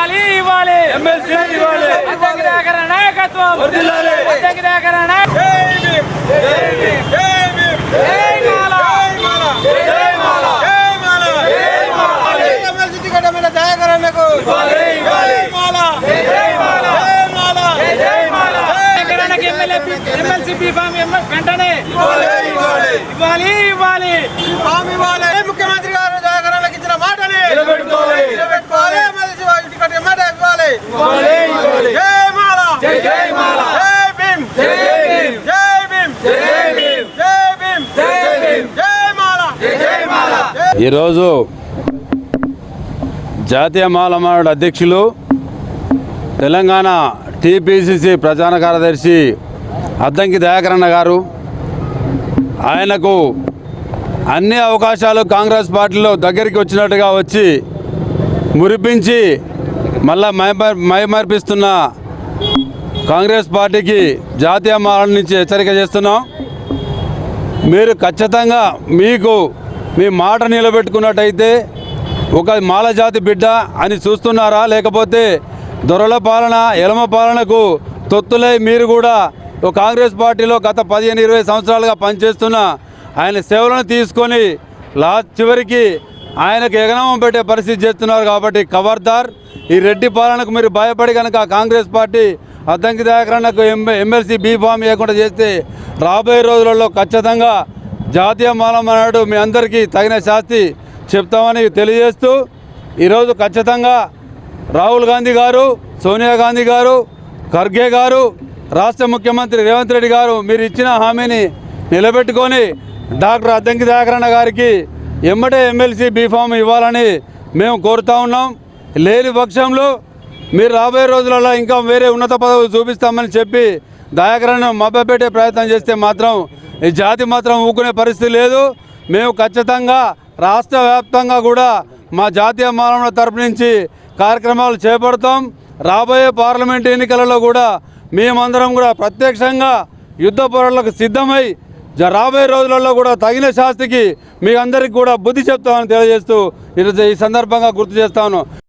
ఇవ్వాలి ఇవ్వాలి. ఇవ్వాలి. నాయకత్వం. ఇవ్వాలి ఇవ్వాలి. ముఖ్యమంత్రి ఈరోజు జాతీయ మాలమాడు అధ్యక్షులు తెలంగాణ టీపీసీసీ ప్రధాన కార్యదర్శి అద్దంకి దయాకరణ గారు ఆయనకు అన్ని అవకాశాలు కాంగ్రెస్ పార్టీలో దగ్గరికి వచ్చినట్టుగా వచ్చి మురిపించి మళ్ళా మైమర్ మైమర్పిస్తున్న కాంగ్రెస్ పార్టీకి జాతీయ మాల నుంచి హెచ్చరిక చేస్తున్నాం. మీరు ఖచ్చితంగా మీకు మీ మాట నిలబెట్టుకున్నట్టయితే ఒక మాలజాతి బిడ్డ అని చూస్తున్నారా? లేకపోతే దొరల పాలన ఎలమ పాలనకు తొత్తులై మీరు కూడా కాంగ్రెస్ పార్టీలో గత పదిహేను ఇరవై సంవత్సరాలుగా పనిచేస్తున్న ఆయన సేవలను తీసుకొని లాస్ట్ చివరికి ఆయనకు ఎగనామం పెట్టే పరిస్థితి చేస్తున్నారు కాబట్టి ఖబర్దార్ ఈ రెడ్డి పాలనకు మీరు భయపడి కనుక కాంగ్రెస్ పార్టీ అద్దంకి దాకరణకు ఎమ్మెల్సీ బీ ఫామ్ చేస్తే రాబోయే రోజులలో ఖచ్చితంగా జాతీయ మాలమన్నాడు మీ అందరికీ తగిన శాస్తి చెప్తామని తెలియజేస్తూ ఈరోజు ఖచ్చితంగా రాహుల్ గాంధీ గారు సోనియా గాంధీ గారు ఖర్గే గారు రాష్ట్ర ముఖ్యమంత్రి రేవంత్ రెడ్డి గారు మీరు ఇచ్చిన హామీని నిలబెట్టుకొని డాక్టర్ అద్దంకి దయాకరణ గారికి ఎమ్మటే ఎమ్మెల్సీ బీఫామ్ ఇవ్వాలని మేము కోరుతా ఉన్నాం. లేని పక్షంలో మీరు రాబోయే రోజులలో ఇంకా వేరే ఉన్నత పదవి చూపిస్తామని చెప్పి దయాకరణను మభ్యపెట్టే ప్రయత్నం చేస్తే మాత్రం ఈ జాతి మాత్రం ఊకునే పరిస్థితి లేదు. మేము ఖచ్చితంగా రాష్ట్ర వ్యాప్తంగా కూడా మా జాతీయ మానవుల తరపు నుంచి కార్యక్రమాలు చేపడతాం. రాబోయే పార్లమెంట్ ఎన్నికలలో కూడా మేమందరం కూడా ప్రత్యక్షంగా యుద్ధ పోరాటాలకు సిద్ధమై జ- రాబోయే రోజులలో కూడా తగిన శాస్తికి మీ అందరికి కూడా బుద్ధి చెప్తామని తెలియజేస్తూ ఈ సందర్భంగా గుర్తు చేస్తాను